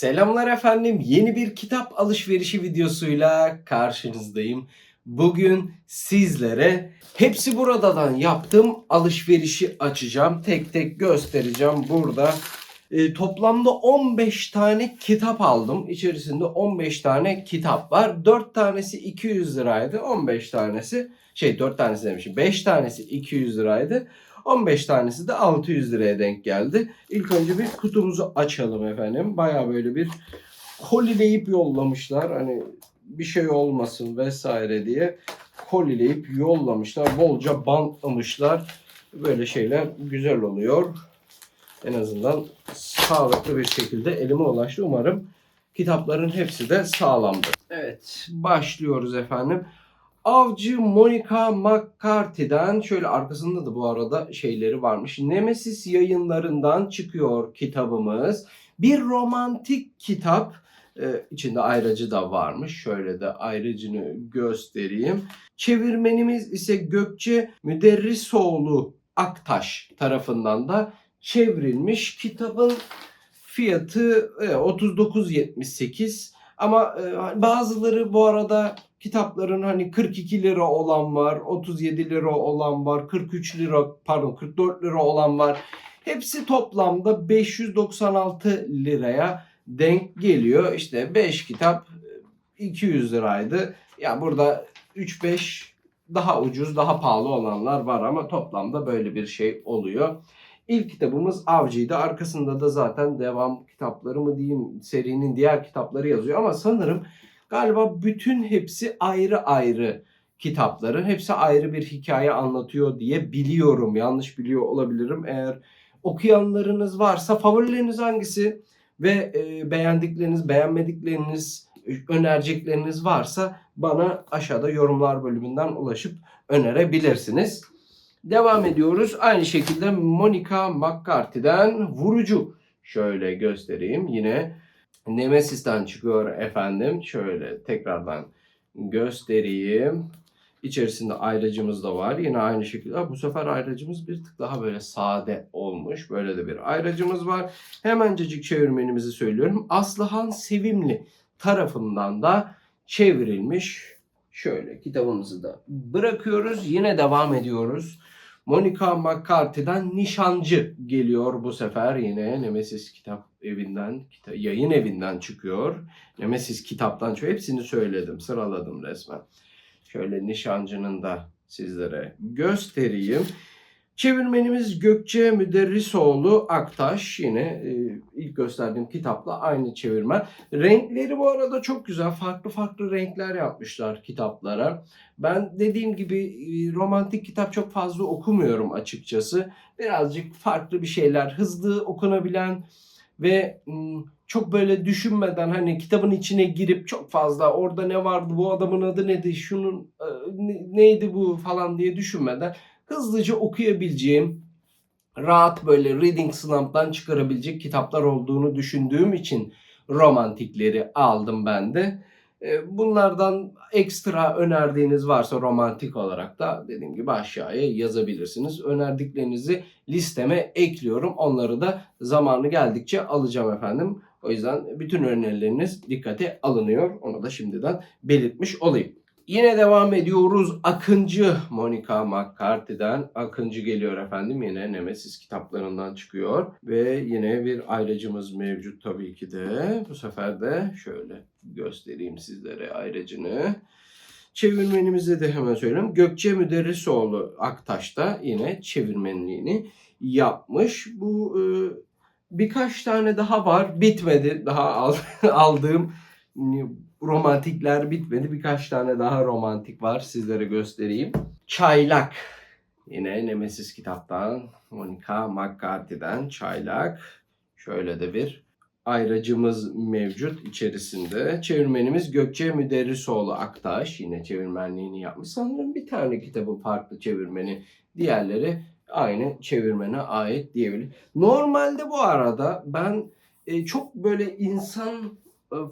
Selamlar efendim. Yeni bir kitap alışverişi videosuyla karşınızdayım. Bugün sizlere hepsi buradadan yaptığım alışverişi açacağım. Tek tek göstereceğim burada. E, toplamda 15 tane kitap aldım. İçerisinde 15 tane kitap var. 4 tanesi 200 liraydı. 15 tanesi şey 4 tanesi demişim. 5 tanesi 200 liraydı. 15 tanesi de 600 liraya denk geldi. İlk önce bir kutumuzu açalım efendim. Baya böyle bir kolileyip yollamışlar. Hani bir şey olmasın vesaire diye kolileyip yollamışlar. Bolca bantlamışlar. Böyle şeyler güzel oluyor. En azından sağlıklı bir şekilde elime ulaştı. Umarım kitapların hepsi de sağlamdır. Evet başlıyoruz efendim. Avcı Monica McCarthy'den şöyle arkasında da bu arada şeyleri varmış. Nemesis yayınlarından çıkıyor kitabımız. Bir romantik kitap. Ee, içinde ayracı da varmış. Şöyle de ayrıcını göstereyim. Çevirmenimiz ise Gökçe Müderrisoğlu Aktaş tarafından da çevrilmiş. Kitabın fiyatı e, 39.78 ama e, bazıları bu arada kitapların hani 42 lira olan var, 37 lira olan var, 43 lira pardon 44 lira olan var. Hepsi toplamda 596 liraya denk geliyor. İşte 5 kitap e, 200 liraydı. Ya burada 3-5 daha ucuz, daha pahalı olanlar var ama toplamda böyle bir şey oluyor. İlk kitabımız Avcı'ydı. Arkasında da zaten devam kitapları mı diyeyim serinin diğer kitapları yazıyor ama sanırım galiba bütün hepsi ayrı ayrı kitapları. Hepsi ayrı bir hikaye anlatıyor diye biliyorum. Yanlış biliyor olabilirim. Eğer okuyanlarınız varsa favorileriniz hangisi ve e, beğendikleriniz, beğenmedikleriniz, önerecekleriniz varsa bana aşağıda yorumlar bölümünden ulaşıp önerebilirsiniz. Devam ediyoruz. Aynı şekilde Monica McCarthy'den Vurucu. Şöyle göstereyim. Yine Nemesis'ten çıkıyor efendim. Şöyle tekrardan göstereyim. İçerisinde ayracımız da var. Yine aynı şekilde. Bu sefer ayracımız bir tık daha böyle sade olmuş. Böyle de bir ayracımız var. Hemencecik çevirmenimizi söylüyorum. Aslıhan Sevimli tarafından da çevrilmiş. Şöyle kitabımızı da bırakıyoruz. Yine devam ediyoruz. Monica McCarthy'den Nişancı geliyor bu sefer yine Nemesis kitap evinden, kita- yayın evinden çıkıyor. Nemesis kitaptan çıkıyor. Hepsini söyledim, sıraladım resmen. Şöyle Nişancı'nın da sizlere göstereyim. Çevirmenimiz Gökçe Müderrisoğlu Aktaş yine e, ilk gösterdiğim kitapla aynı çevirmen. Renkleri bu arada çok güzel. Farklı farklı renkler yapmışlar kitaplara. Ben dediğim gibi e, romantik kitap çok fazla okumuyorum açıkçası. Birazcık farklı bir şeyler, hızlı okunabilen ve çok böyle düşünmeden hani kitabın içine girip çok fazla orada ne vardı, bu adamın adı neydi, şunun e, ne- neydi bu falan diye düşünmeden hızlıca okuyabileceğim, rahat böyle reading slump'tan çıkarabilecek kitaplar olduğunu düşündüğüm için romantikleri aldım ben de. E, Bunlardan ekstra önerdiğiniz varsa romantik olarak da dediğim gibi aşağıya yazabilirsiniz. Önerdiklerinizi listeme ekliyorum. Onları da zamanı geldikçe alacağım efendim. O yüzden bütün önerileriniz dikkate alınıyor. Onu da şimdiden belirtmiş olayım. Yine devam ediyoruz. Akıncı Monica McCarthy'den Akıncı geliyor efendim. Yine Nemesis kitaplarından çıkıyor. Ve yine bir ayracımız mevcut tabii ki de. Bu sefer de şöyle göstereyim sizlere ayracını. Çevirmenimize de hemen söyleyeyim. Gökçe Müderrisoğlu Aktaş'ta yine çevirmenliğini yapmış. Bu e, birkaç tane daha var. Bitmedi. Daha al- aldığım romantikler bitmedi. Birkaç tane daha romantik var. Sizlere göstereyim. Çaylak. Yine Nemesis kitaptan. Monica McCarthy'den Çaylak. Şöyle de bir ayracımız mevcut içerisinde. Çevirmenimiz Gökçe Müderrisoğlu Aktaş. Yine çevirmenliğini yapmış. Sanırım bir tane kitabı farklı çevirmeni. Diğerleri aynı çevirmene ait diyebilirim. Normalde bu arada ben e, çok böyle insan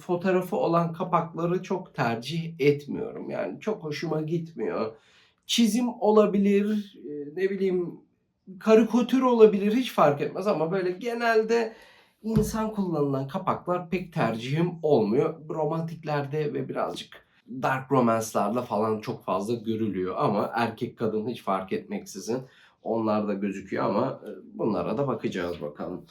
fotoğrafı olan kapakları çok tercih etmiyorum. Yani çok hoşuma gitmiyor. Çizim olabilir, e, ne bileyim karikatür olabilir hiç fark etmez ama böyle genelde insan kullanılan kapaklar pek tercihim olmuyor. Romantiklerde ve birazcık dark romance'larda falan çok fazla görülüyor ama erkek kadın hiç fark etmeksizin onlar da gözüküyor ama e, bunlara da bakacağız bakalım.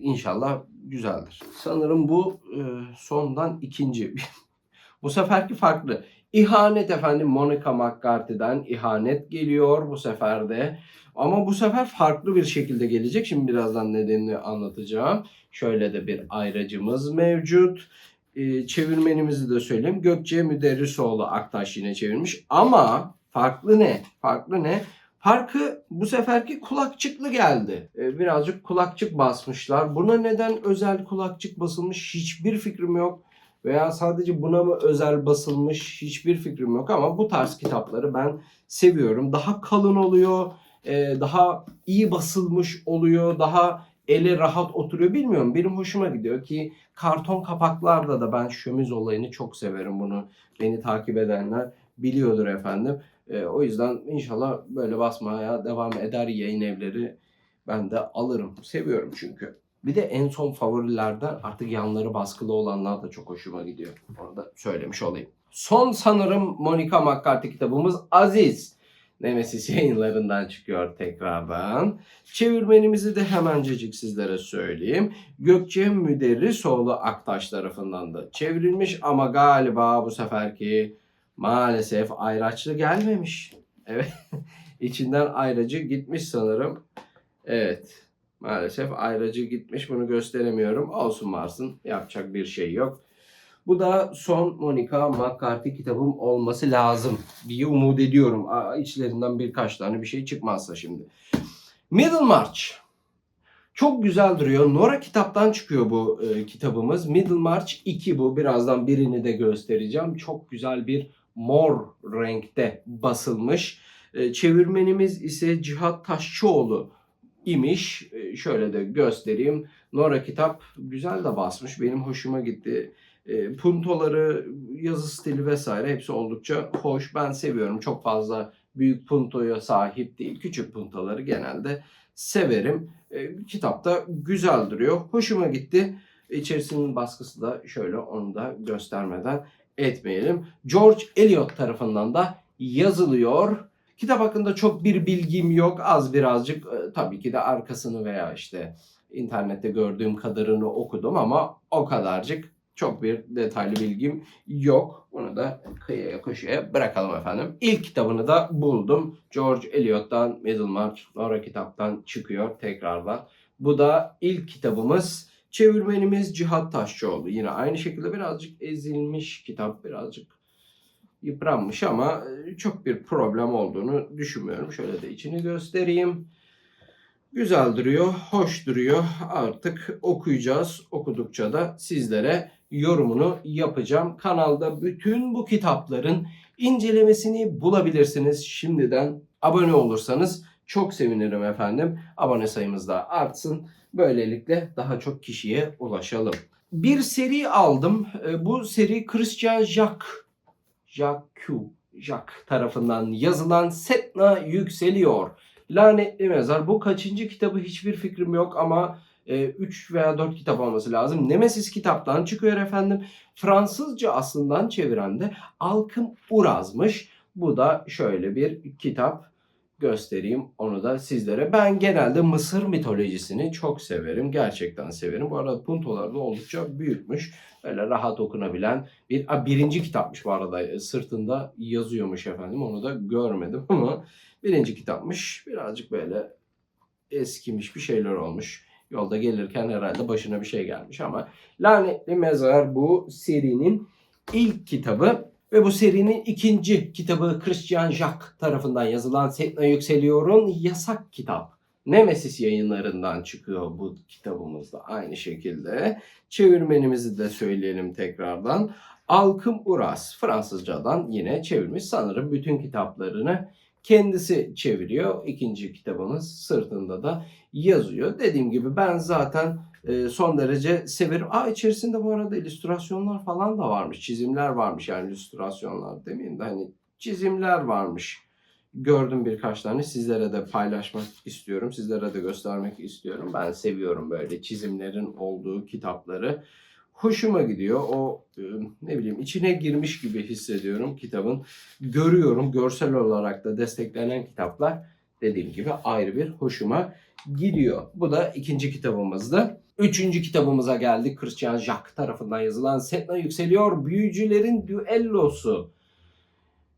İnşallah güzeldir. Sanırım bu e, sondan ikinci. bu seferki farklı. İhanet efendim Monica McCarthy'den ihanet geliyor bu sefer de. Ama bu sefer farklı bir şekilde gelecek. Şimdi birazdan nedenini anlatacağım. Şöyle de bir ayracımız mevcut. Ee, çevirmenimizi de söyleyeyim. Gökçe Müderrisoğlu Aktaş yine çevirmiş. Ama farklı ne? Farklı ne? Farkı bu seferki kulakçıklı geldi. Ee, birazcık kulakçık basmışlar. Buna neden özel kulakçık basılmış hiçbir fikrim yok. Veya sadece buna mı özel basılmış hiçbir fikrim yok. Ama bu tarz kitapları ben seviyorum. Daha kalın oluyor. e, daha iyi basılmış oluyor. Daha ele rahat oturuyor. Bilmiyorum benim hoşuma gidiyor ki karton kapaklarda da ben şömiz olayını çok severim bunu. Beni takip edenler biliyordur efendim. E, o yüzden inşallah böyle basmaya devam eder yayın evleri. Ben de alırım. Seviyorum çünkü. Bir de en son favorilerden artık yanları baskılı olanlar da çok hoşuma gidiyor. Onu da söylemiş olayım. Son sanırım Monica McCarthy kitabımız Aziz. Nemesis yayınlarından çıkıyor tekrardan. Çevirmenimizi de hemencecik sizlere söyleyeyim. Gökçe Müderrisoğlu Aktaş tarafından da çevrilmiş ama galiba bu seferki maalesef ayraçlı gelmemiş. Evet. İçinden ayracı gitmiş sanırım. Evet. Maalesef ayracı gitmiş. Bunu gösteremiyorum. Olsun varsın. Yapacak bir şey yok. Bu da son Monica McCarthy kitabım olması lazım diye umut ediyorum. Aa, İçlerinden birkaç tane bir şey çıkmazsa şimdi. Middlemarch. Çok güzel duruyor. Nora kitaptan çıkıyor bu e, kitabımız. Middlemarch 2 bu. Birazdan birini de göstereceğim. Çok güzel bir mor renkte basılmış. E, çevirmenimiz ise Cihat Taşçıoğlu imiş. E, şöyle de göstereyim. Nora kitap güzel de basmış. Benim hoşuma gitti. E, puntoları, yazı stili vesaire hepsi oldukça hoş. Ben seviyorum. Çok fazla büyük puntoya sahip değil. Küçük puntoları genelde severim. Kitap da güzel duruyor. Hoşuma gitti. İçerisinin baskısı da şöyle onu da göstermeden etmeyelim. George Eliot tarafından da yazılıyor. Kitap hakkında çok bir bilgim yok. Az birazcık e, tabii ki de arkasını veya işte internette gördüğüm kadarını okudum ama o kadarcık çok bir detaylı bilgim yok. Bunu da kıyıya köşeye bırakalım efendim. İlk kitabını da buldum. George Eliot'tan Middlemarch Nora kitaptan çıkıyor tekrardan. Bu da ilk kitabımız. Çevirmenimiz Cihat Taşçıoğlu. Yine aynı şekilde birazcık ezilmiş kitap. Birazcık yıpranmış ama e, çok bir problem olduğunu düşünmüyorum. Şöyle de içini göstereyim. Güzel duruyor, hoş duruyor. Artık okuyacağız. Okudukça da sizlere yorumunu yapacağım. Kanalda bütün bu kitapların incelemesini bulabilirsiniz. Şimdiden abone olursanız çok sevinirim efendim. Abone sayımız da artsın. Böylelikle daha çok kişiye ulaşalım. Bir seri aldım. E, Bu seri Christian Jacques Jacques Jacques tarafından yazılan Setna Yükseliyor. Lanetli Mezar. Bu kaçıncı kitabı hiçbir fikrim yok ama 3 veya 4 kitap olması lazım. Nemesis kitaptan çıkıyor efendim. Fransızca aslından çeviren de Alkım Uraz'mış. Bu da şöyle bir kitap göstereyim onu da sizlere. Ben genelde Mısır mitolojisini çok severim. Gerçekten severim. Bu arada puntolar da oldukça büyükmüş. Böyle rahat okunabilen bir a, birinci kitapmış bu arada. E, Sırtında yazıyormuş efendim. Onu da görmedim ama birinci kitapmış. Birazcık böyle eskimiş bir şeyler olmuş. Yolda gelirken herhalde başına bir şey gelmiş ama Lanetli Mezar bu serinin ilk kitabı ve bu serinin ikinci kitabı Christian Jacques tarafından yazılan Setna Yükseliyor'un yasak kitap. Nemesis yayınlarından çıkıyor bu kitabımızda aynı şekilde. Çevirmenimizi de söyleyelim tekrardan. Alkım Uras Fransızcadan yine çevirmiş. Sanırım bütün kitaplarını kendisi çeviriyor. İkinci kitabımız sırtında da yazıyor. Dediğim gibi ben zaten e, son derece severim. Aa içerisinde bu arada illüstrasyonlar falan da varmış. Çizimler varmış yani illüstrasyonlar demeyeyim de hani çizimler varmış. gördüm birkaç tane. Sizlere de paylaşmak istiyorum. Sizlere de göstermek istiyorum. Ben seviyorum böyle çizimlerin olduğu kitapları. Hoşuma gidiyor. O e, ne bileyim içine girmiş gibi hissediyorum kitabın. Görüyorum görsel olarak da desteklenen kitaplar dediğim gibi ayrı bir hoşuma gidiyor. Bu da ikinci kitabımızdı. Üçüncü kitabımıza geldik. Christian Jacques tarafından yazılan Setna Yükseliyor Büyücülerin Düellosu.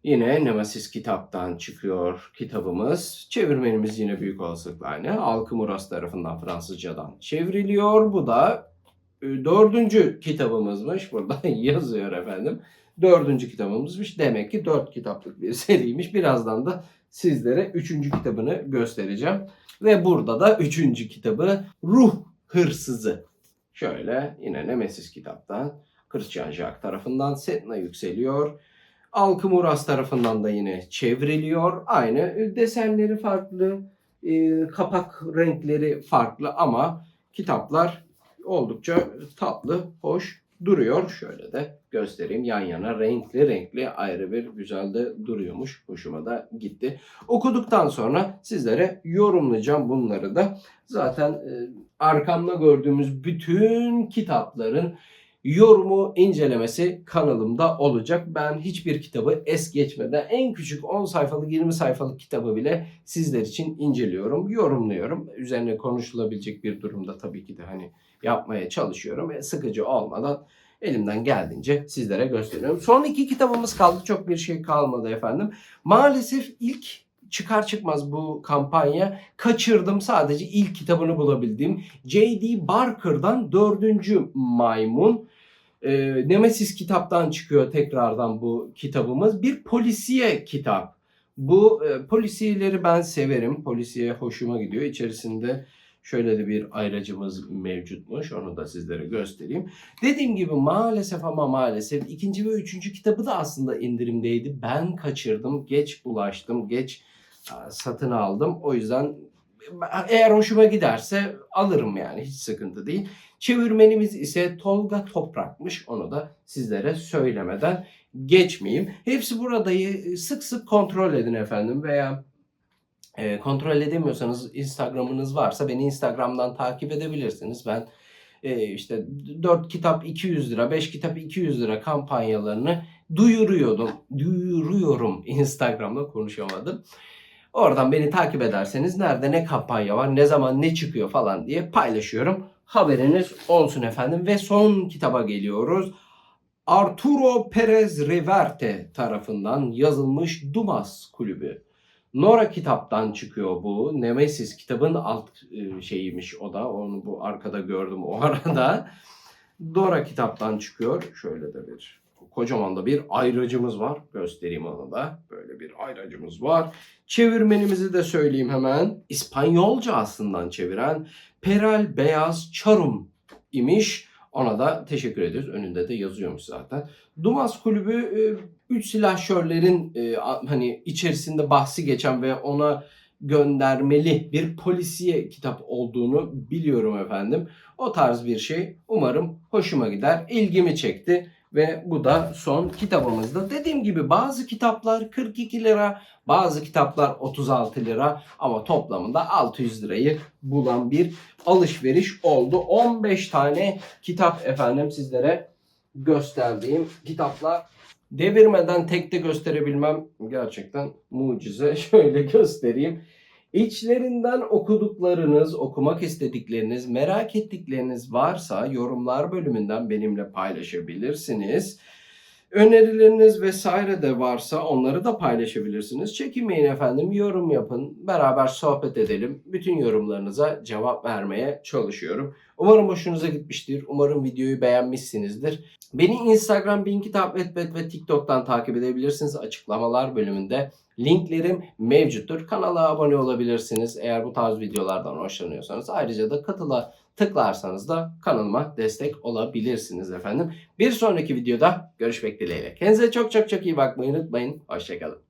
Yine Nemesis kitaptan çıkıyor kitabımız. Çevirmenimiz yine büyük olasılıkla aynı. Alkımuras tarafından Fransızcadan çevriliyor. Bu da dördüncü kitabımızmış. Burada yazıyor efendim. Dördüncü kitabımızmış. Demek ki dört kitaplık bir seriymiş. Birazdan da sizlere üçüncü kitabını göstereceğim. Ve burada da üçüncü kitabı Ruh Hırsızı. Şöyle yine Nemesis kitaptan Christian Jacques tarafından Setna yükseliyor. Alkımuras tarafından da yine çevriliyor. Aynı desenleri farklı, e, kapak renkleri farklı ama kitaplar oldukça tatlı, hoş duruyor. Şöyle de göstereyim yan yana renkli renkli ayrı bir güzel de duruyormuş. Hoşuma da gitti. Okuduktan sonra sizlere yorumlayacağım bunları da. Zaten e, arkamda gördüğümüz bütün kitapların yorumu, incelemesi kanalımda olacak. Ben hiçbir kitabı es geçmeden en küçük 10 sayfalık 20 sayfalık kitabı bile sizler için inceliyorum, yorumluyorum. Üzerine konuşulabilecek bir durumda tabii ki de hani yapmaya çalışıyorum ve sıkıcı olmadan elimden geldiğince sizlere gösteriyorum. Son iki kitabımız kaldı. Çok bir şey kalmadı efendim. Maalesef ilk çıkar çıkmaz bu kampanya kaçırdım. Sadece ilk kitabını bulabildim. J.D. Barker'dan Dördüncü Maymun. E, Nemesis kitaptan çıkıyor tekrardan bu kitabımız. Bir polisiye kitap. Bu e, polisiyeleri ben severim. Polisiye hoşuma gidiyor. İçerisinde şöyle de bir ayracımız mevcutmuş. Onu da sizlere göstereyim. Dediğim gibi maalesef ama maalesef ikinci ve üçüncü kitabı da aslında indirimdeydi. Ben kaçırdım. Geç ulaştım. Geç satın aldım. O yüzden eğer hoşuma giderse alırım yani hiç sıkıntı değil. Çevirmenimiz ise Tolga Toprak'mış. Onu da sizlere söylemeden geçmeyeyim. Hepsi burada sık sık kontrol edin efendim veya e, kontrol edemiyorsanız Instagram'ınız varsa beni Instagram'dan takip edebilirsiniz. Ben e, işte 4 kitap 200 lira, 5 kitap 200 lira kampanyalarını duyuruyordum. Duyuruyorum Instagram'da konuşamadım. Oradan beni takip ederseniz nerede ne kampanya var, ne zaman ne çıkıyor falan diye paylaşıyorum. Haberiniz olsun efendim. Ve son kitaba geliyoruz. Arturo Perez Reverte tarafından yazılmış Dumas Kulübü. Nora kitaptan çıkıyor bu. Nemesis kitabın alt e, şeyiymiş o da. Onu bu arkada gördüm o arada. Dora kitaptan çıkıyor. Şöyle de bir kocaman da bir ayracımız var. Göstereyim onu da. Böyle bir ayracımız var. Çevirmenimizi de söyleyeyim hemen. İspanyolca aslından çeviren Peral Beyaz Çarum imiş. Ona da teşekkür ediyoruz. Önünde de yazıyormuş zaten. Dumas Kulübü 3 silahşörlerin e, hani içerisinde bahsi geçen ve ona göndermeli bir polisiye kitap olduğunu biliyorum efendim. O tarz bir şey umarım hoşuma gider. İlgimi çekti. Ve bu da son kitabımızda. Dediğim gibi bazı kitaplar 42 lira, bazı kitaplar 36 lira ama toplamında 600 lirayı bulan bir alışveriş oldu. 15 tane kitap efendim sizlere gösterdiğim kitaplar. Devirmeden tek de gösterebilmem gerçekten mucize. Şöyle göstereyim. İçlerinden okuduklarınız, okumak istedikleriniz, merak ettikleriniz varsa yorumlar bölümünden benimle paylaşabilirsiniz. Önerileriniz vesaire de varsa onları da paylaşabilirsiniz. Çekinmeyin efendim, yorum yapın, beraber sohbet edelim. Bütün yorumlarınıza cevap vermeye çalışıyorum. Umarım hoşunuza gitmiştir. Umarım videoyu beğenmişsinizdir. Beni Instagram, Binkitap, Etbet ve TikTok'tan takip edebilirsiniz. Açıklamalar bölümünde linklerim mevcuttur. Kanala abone olabilirsiniz eğer bu tarz videolardan hoşlanıyorsanız. Ayrıca da katıla tıklarsanız da kanalıma destek olabilirsiniz efendim. Bir sonraki videoda görüşmek dileğiyle. Kendinize çok çok çok iyi bakmayı unutmayın. Hoşçakalın.